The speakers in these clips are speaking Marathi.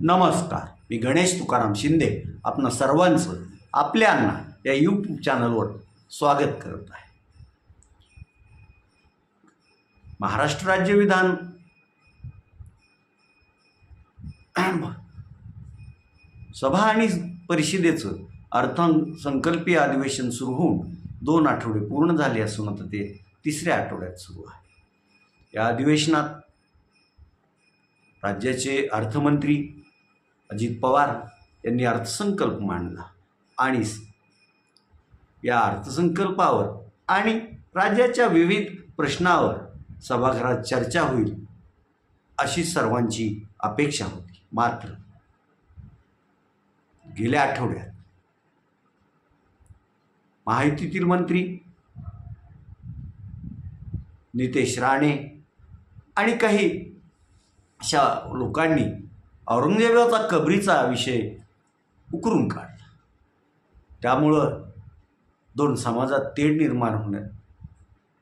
नमस्कार. मी गणेश तुकाराम शिंदे आपणा सर्वांचं आपल्या या यूट्यूब चॅनलवर स्वागत करत आहे. महाराष्ट्र राज्य विधान. सभा आणि परिषदेचं अर्थसंकल्पीय अधिवेशन सुरू होऊन दोन आठवडे पूर्ण झाले असून आता ते तिसऱ्या आठवड्यात सुरू आहे. या अधिवेशनात राज्याचे अर्थमंत्री अजित पवार यांनी अर्थसंकल्प मांडला. आणि या अर्थसंकल्पावर आणि राज्याच्या विविध प्रश्नावर सभागृहात चर्चा होईल अशी सर्वांची अपेक्षा होती. मात्र गेल्या आठवड्यात माहितीतील मंत्री नितेश राणे आणि काही अशा लोकांनी औरंगजेबाचा कबरीचा विषय उकरून काढला. त्यामुळं दोन समाजात तेढ निर्माण होण्या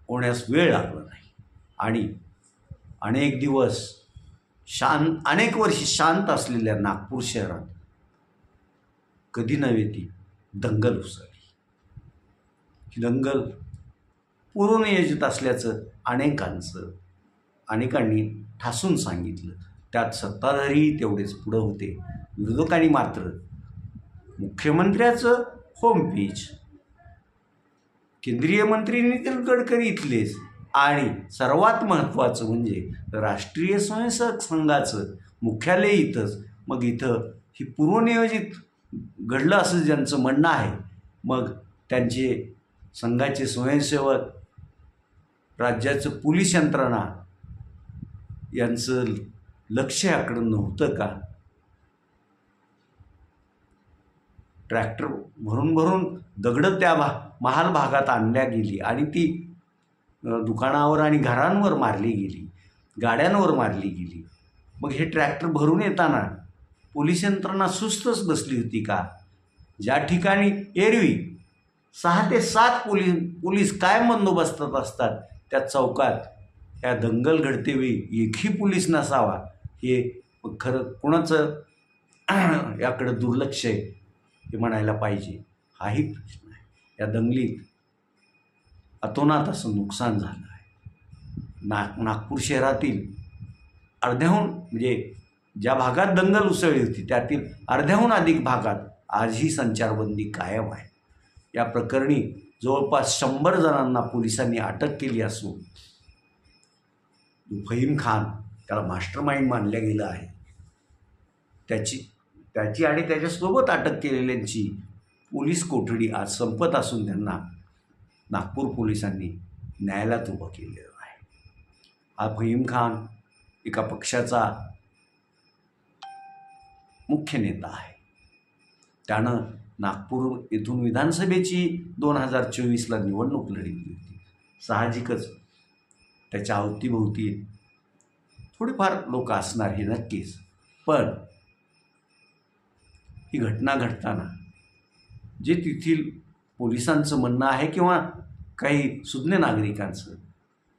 होण्यास वेळ लागला नाही. आणि अनेक दिवस शांत अनेक वर्षी शांत असलेल्या नागपूर शहरात कधी नव्हे ती दंगल उसळली. ही दंगल पूर्वनियोजित असल्याचं अनेकांचं अनेकांनी ठासून सांगितलं. त्यात सत्ताधारी तेवढेच पुढं होते. विरोधकांनी मात्र मुख्यमंत्र्याचं होम पीच केंद्रीय मंत्री नितीन गडकरी इथलेच आणि सर्वात महत्त्वाचं म्हणजे राष्ट्रीय स्वयंसेवक संघाचं मुख्यालय इथंच. मग इथं ही पूर्वनियोजित घडलं असं ज्यांचं म्हणणं आहे मग त्यांचे संघाचे स्वयंसेवक राज्याचं पोलीस यंत्रणा यांचं लक्ष याकडं नव्हतं का? ट्रॅक्टर भरून भरून दगडं त्या भा महाल भागात आणल्या गेली आणि ती दुकानावर आणि घरांवर मारली गेली गाड्यांवर मारली गेली. मग हे ट्रॅक्टर भरून येताना पोलीस यंत्रणा सुस्तच बसली होती का? ज्या ठिकाणी एरवी सहा ते सात पोलीस पोलीस काय बंदोबस्तात असतात त्या चौकात या दंगल घडतेवेळी एकही पोलीस नसावा. हे खरं कुणाचं याकडं दुर्लक्ष आहे हे म्हणायला पाहिजे हाही प्रश्न आहे. या दंगलीत अतोनात असं नुकसान झालं आहे. नाग नागपूर शहरातील अर्ध्याहून म्हणजे ज्या भागात दंगल उसळली होती त्यातील अर्ध्याहून अधिक भागात आजही संचारबंदी कायम आहे. या प्रकरणी जवळपास शंभर जणांना पोलिसांनी अटक केली असून फहीम खान त्याला मास्टर माइंड मानलं गेलं आहे. त्याची त्याची आणि त्याच्यासोबत अटक केलेल्यांची पोलीस कोठडी आज संपत असून त्यांना नागपूर पोलिसांनी न्यायालयात उभं केलेलं आहे. हा फहीम खान एका पक्षाचा मुख्य नेता आहे. त्यानं नागपूर येथून विधानसभेची दोन हजार चोवीसला निवडणूक लढली होती. साहजिकच त्याच्या अवतीभोवती थोडेफार लोक असणार हे नक्कीच. पण ही घटना घडताना जे तेथील पोलिसांचं म्हणणं आहे किंवा काही सुज्ञ नागरिकांचं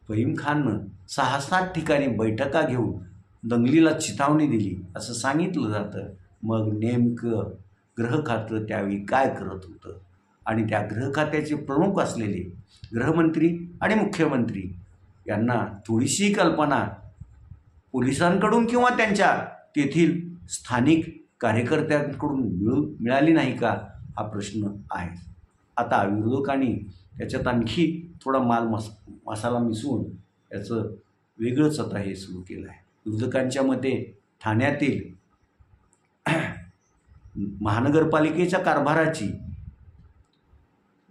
फहीम खाननं सहा सात ठिकाणी बैठका घेऊन दंगलीला चिथावणी दिली असं सांगितलं जातं. मग नेमकं ग्रह खातं त्यावेळी काय करत होतं? आणि त्या गृह खात्याचे प्रमुख असलेले गृहमंत्री आणि मुख्यमंत्री यांना थोडीशी कल्पना पोलिसांकडून किंवा त्यांच्या तेथील स्थानिक कार्यकर्त्यांकडून मिळू मिळाली नाही का? हा प्रश्न आहे. आता विरोधकांनी त्याच्यात आणखी थोडा माल मस मसाला मिसळून याचं वेगळंच आता हे सुरू केलं आहे. विरोधकांच्या मते ठाण्यातील महानगरपालिकेच्या कारभाराची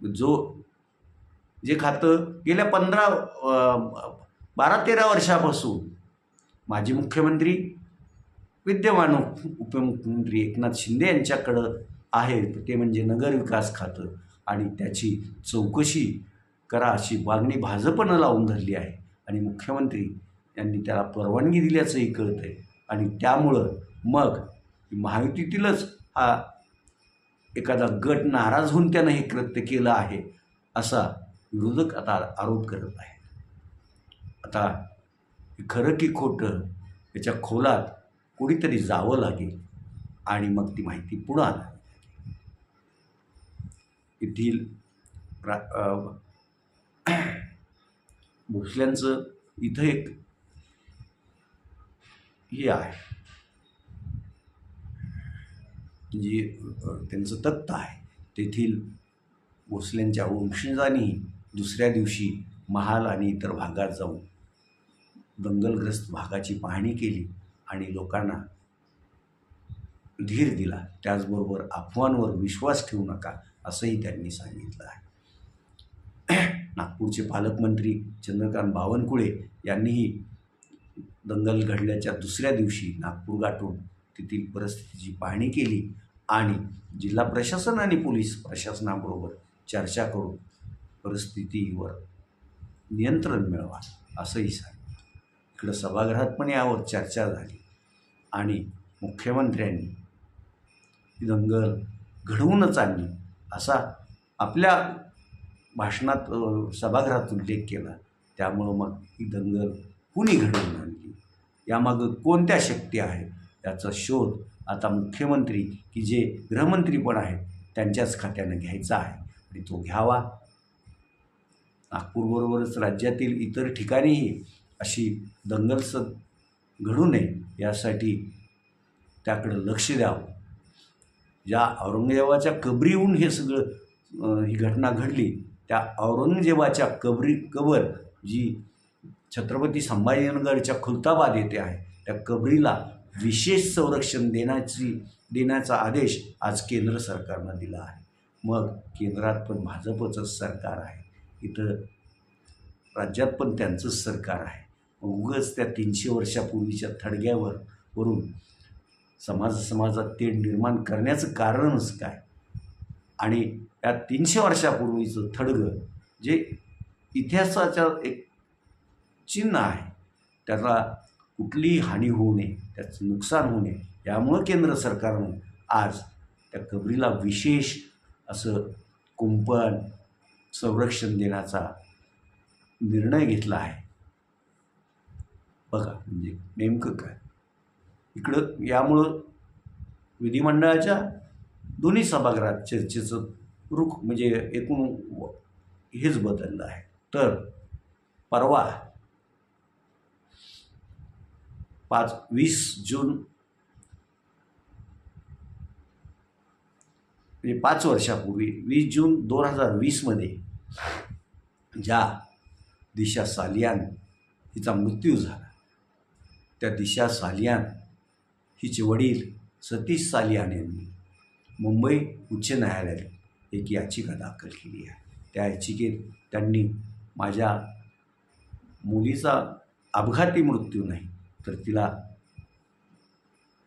जो जे खातं गेल्या पंधरा बारा तेरा वर्षापासून माजी मुख्यमंत्री विद्यमान उप उपमुख्यमंत्री एकनाथ शिंदे यांच्याकडं आहे ते म्हणजे नगरविकास खातं. आणि त्याची चौकशी करा अशी मागणी भाजपनं लावून धरली आहे. आणि मुख्यमंत्री यांनी त्याला परवानगी दिल्याचंही कळतं आहे आणि त्यामुळं मग महायुतीतीलच हा एखादा गट नाराज होऊन त्यानं हे कृत्य केलं आहे असा विरोधक आता आरोप करत आहेत. आता खरं की खोटं याच्या खोलात कुणीतरी जावं लागेल आणि मग ती माहिती पुढं येथील रा भोसल्यांचं इथं एक हे आहे. जे त्यांचं तख्त आहे. तेथील भोसल्यांच्या वंशजांनी दुसऱ्या दिवशी महाल आणि इतर भागात जाऊन दंगलग्रस्त भागाची पाहणी केली आणि लोकांना धीर दिला. त्याचबरोबर अफवांवर विश्वास ठेवू नका असंही त्यांनी सांगितलं आहे. नागपूरचे पालकमंत्री चंद्रकांत बावनकुळे यांनीही दंगल घडल्याच्या दुसऱ्या दिवशी नागपूर गाठून तेथील परिस्थितीची पाहणी केली आणि जिल्हा प्रशासन आणि पोलीस प्रशासनाबरोबर चर्चा करून परिस्थितीवर नियंत्रण मिळवा असंही सांगितलं. इकडं सभागृहात पण यावर चर्चा झाली आणि मुख्यमंत्र्यांनी ही दंगल घडवूनच आणली असा आपल्या भाषणात सभागृहात उल्लेख केला. त्यामुळं मग ही दंगल कुणी घडवून आणली? यामागं कोणत्या शक्ती आहेत? याचा शोध आता मुख्यमंत्री की जे गृहमंत्री पण आहेत त्यांच्याच खात्यानं घ्यायचा आहे आणि तो घ्यावा. नागपूरबरोबरच राज्यातील इतर ठिकाणीही अशी दंगलस घडू नये यासाठी त्याकडं लक्ष द्यावं. ज्या औरंगजेबाच्या कबरीहून हे सगळं ही घटना घडली त्या औरंगजेबाच्या कबरी कबर जी छत्रपती संभाजीनगरच्या खुलताबाद येथे आहे त्या कबरीला विशेष संरक्षण देण्याची देण्याचा आदेश आज केंद्र सरकारनं दिला आहे. मग केंद्रात पण भाजपचंच सरकार आहे. इथं राज्यात पण त्यांचंच सरकार आहे. उगच त्या तीनशे वर्षापूर्वीच्या थडग्यावर वरून समाज समाजात ते निर्माण करण्याचं कारणच काय? आणि या तीनशे वर्षापूर्वीचं थडगं जे इतिहासाच्या एक चिन्ह आहे त्याला कुठलीही हानी होऊ नये त्याचं नुकसान होऊ नये यामुळं केंद्र सरकारनं आज त्या कबरीला विशेष असं कुंपण संरक्षण देण्याचा निर्णय घेतला आहे. बघा म्हणजे नेमकं काय? इकडं यामुळं विधिमंडळाच्या दोन्ही सभागृहात चर्चेचं रुख म्हणजे एकूण हेच बदललं आहे. तर परवा पाच वीस जून म्हणजे पाच वर्षापूर्वी वीस जून दोन हजार वीसमध्ये ज्या दिशा सालियान हिचा मृत्यू झाला त्या दिशा सालियान हिचे वडील सतीश सालियान यांनी मुंबई उच्च न्यायालयात एक याचिका दाखल केली आहे. त्या याचिकेत त्यांनी माझ्या मुलीचा अपघाती मृत्यू नाही तर तिला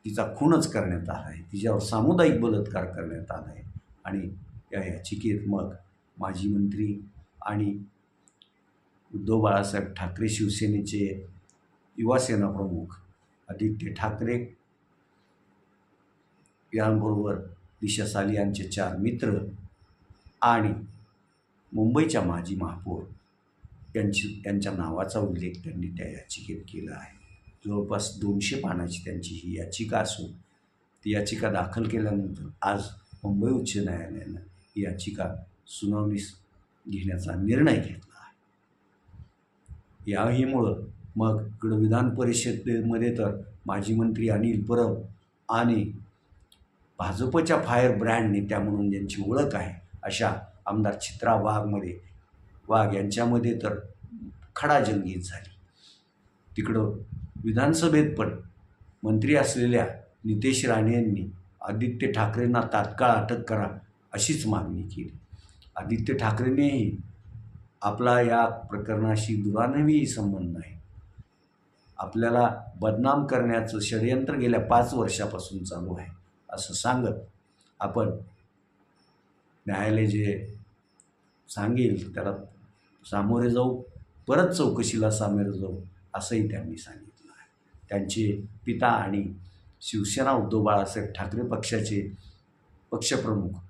तिचा खूनच करण्यात आला आहे. तिच्यावर सामुदायिक बलात्कार करण्यात आला आहे. आणि या याचिकेत मग माजी मंत्री आणि उद्धव बाळासाहेब ठाकरे शिवसेनेचे युवासेना प्रमुख आदित्य ठाकरे यांबरोबर दिशा साली यांचे चार मित्र आणि मुंबईच्या माजी महापौर यांची यांच्या नावाचा उल्लेख त्यांनी त्या याचिकेत केला आहे. जवळपास दोनशे पानाची त्यांची ही याचिका असून ती याचिका दाखल केल्यानंतर आज मुंबई उच्च न्यायालयानं ही याचिका सुनावणीस घेण्याचा निर्णय घेतला आहे. याहीमुळं मग इकडं विधान परिषदेमध्ये तर माजी मंत्री अनिल परब आणि भाजपच्या फायर ब्रँड नेत्या म्हणून ज्यांची ओळख आहे अशा आमदार चित्रा वाघमध्ये वाघ यांच्यामध्ये तर खडाजंगीत झाली. तिकडं विधानसभेत पण मंत्री असलेल्या नितेश राणे यांनी आदित्य ठाकरेंना तात्काळ अटक करा अशीच मागणी केली. आदित्य ठाकरेंनीही आपला या प्रकरणाशी दुरानवी संबंध आहे. आपल्याला बदनाम करण्याचं षडयंत्र गेल्या पाच वर्षापासून चालू आहे असं सांगत आपण न्यायालय जे सांगेल त्याला सामोरे जाऊ परत चौकशीला सामोरे जाऊ असंही त्यांनी सांगितलं आहे. त्यांचे पिता आणि शिवसेना उद्धव बाळासाहेब ठाकरे पक्षाचे पक्षप्रमुख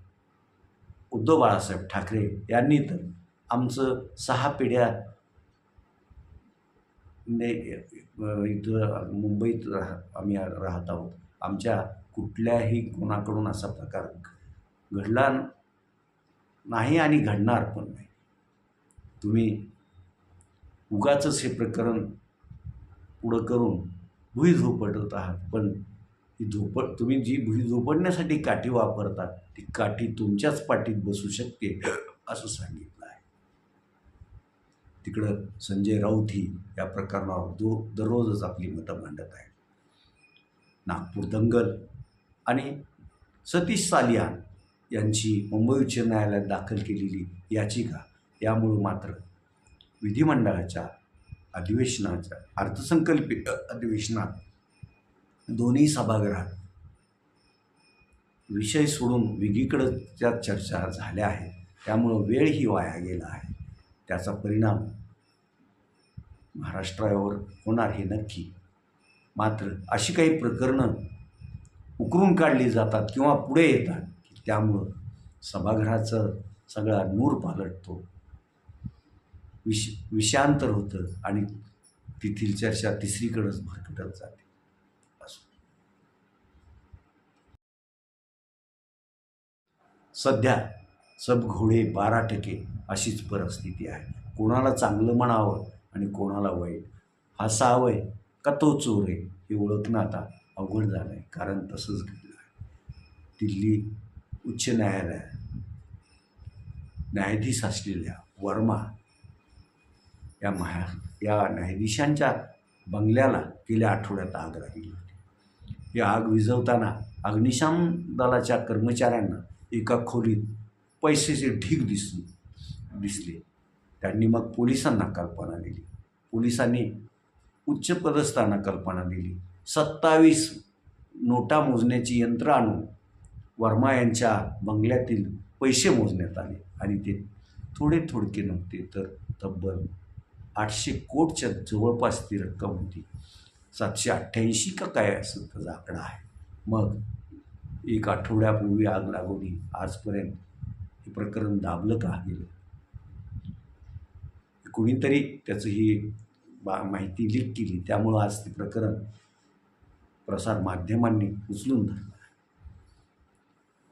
उद्धव बाळासाहेब ठाकरे यांनी तर आमचं सहा पिढ्या ने इथं मुंबईत राह आम्ही राहत आहोत. आमच्या कुठल्याही कोणाकडून असा प्रकार घडला नाही आणि घडणार पण नाही. तुम्ही उगाचच हे प्रकरण पुढं करून भुई झोपटत आहात. पण ही झोपट तुम्ही जी भुई झोपडण्यासाठी काठी वापरता ती काठी तुमच्याच पाठीत बसू शकते असं सांगितलं. तिकडं संजय राऊतही या प्रकरणावर दो दररोजच आपली मतं मांडत आहेत. नागपूर दंगल आणि सतीश सालियान यांची मुंबई उच्च न्यायालयात दाखल केलेली याचिका यामुळं मात्र विधिमंडळाच्या अधिवेशनाच्या अर्थसंकल्पित अधिवेशनात दोन्ही सभागृहात विषय सोडून वेगळीकडं त्या चर्चा झाल्या आहेत त्यामुळं वेळही वाया गेला आहे. त्याचा परिणाम महाराष्ट्रावर होणार हे नक्की. मात्र अशी काही प्रकरणं उकरून काढली जातात किंवा पुढे येतात की त्यामुळं सभागृहाचं सगळा नूर पालटतो. विष विषांतर होतं आणि तेथील चर्चा तिसरीकडंच भरकटत जाते. असो. सध्या सब घोडे बारा टके अशीच परिस्थिती आहे. कोणाला चांगलं म्हणावं आणि कोणाला वाईट? हा सावय का तो चोर आहे हे ओळखणं आता अवघड झालं आहे कारण तसंच घडलं आहे. दिल्ली उच्च न्यायालय न्यायाधीश असलेल्या वर्मा या महा या न्यायाधीशांच्या बंगल्याला गेल्या आठवड्यात आग लागली होती. ही आग विझवताना अग्निशाम दलाच्या कर्मचाऱ्यांना एका खोलीत पैशाचे ढीग दिसून दिसले. त्यांनी मग पोलिसांना कल्पना दिली. पोलिसांनी उच्चपदस्थांना कल्पना दिली. सत्तावीस नोटा मोजण्याची यंत्र आणून वर्मा यांच्या बंगल्यातील पैसे मोजण्यात आले. आणि ते थोडे थोडके नव्हते तर तब्बल आठशे कोटच्या जवळपास ती रक्कम होती. सातशे अठ्ठ्याऐंशी का काय असं त्याचा आकडा आहे. मग एक आठवड्यापूर्वी आग लागवली आजपर्यंत हे प्रकरण दाबलं का गेलं? कुणीतरी त्याचं ही बा माहिती लीक केली. त्यामुळं आज ते प्रकरण प्रसारमाध्यमांनी उचलून धरलं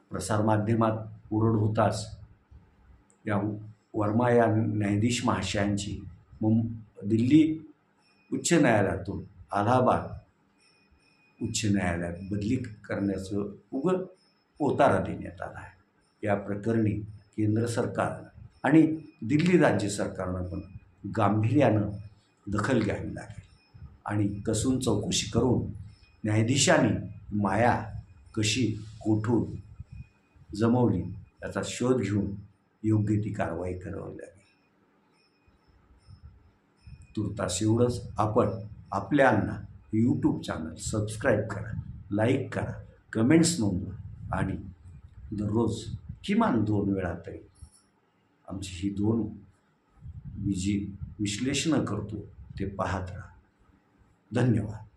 प्रसारमाध्यमात ओरड होताच या वर्मा या न्यायाधीश महाशयांची. मुं दिल्ली उच्च न्यायालयातून अलाहाबाद उच्च न्यायालयात बदली करण्याचं उग पोतारा देण्यात आला आहे. या प्रकरणी केंद्र सरकार आणि दिल्ली राज्य सरकारनं पण गांभीर्यानं दखल घ्यावी लागेल. आणि कसून चौकशी करून न्यायाधीशांनी माया कशी कोठून जमवली याचा शोध घेऊन योग्य ती कारवाई करावी लागेल. तुर्तास एवढंच. आपण आपल्यांना यूट्यूब चॅनल सबस्क्राईब करा लाईक करा कमेंट्स नोंदवा आणि दररोज किमान दोन वेळा तरी. आमची ही दोन मी जी विश्लेषणं करतो ते पाहत राहा. धन्यवाद.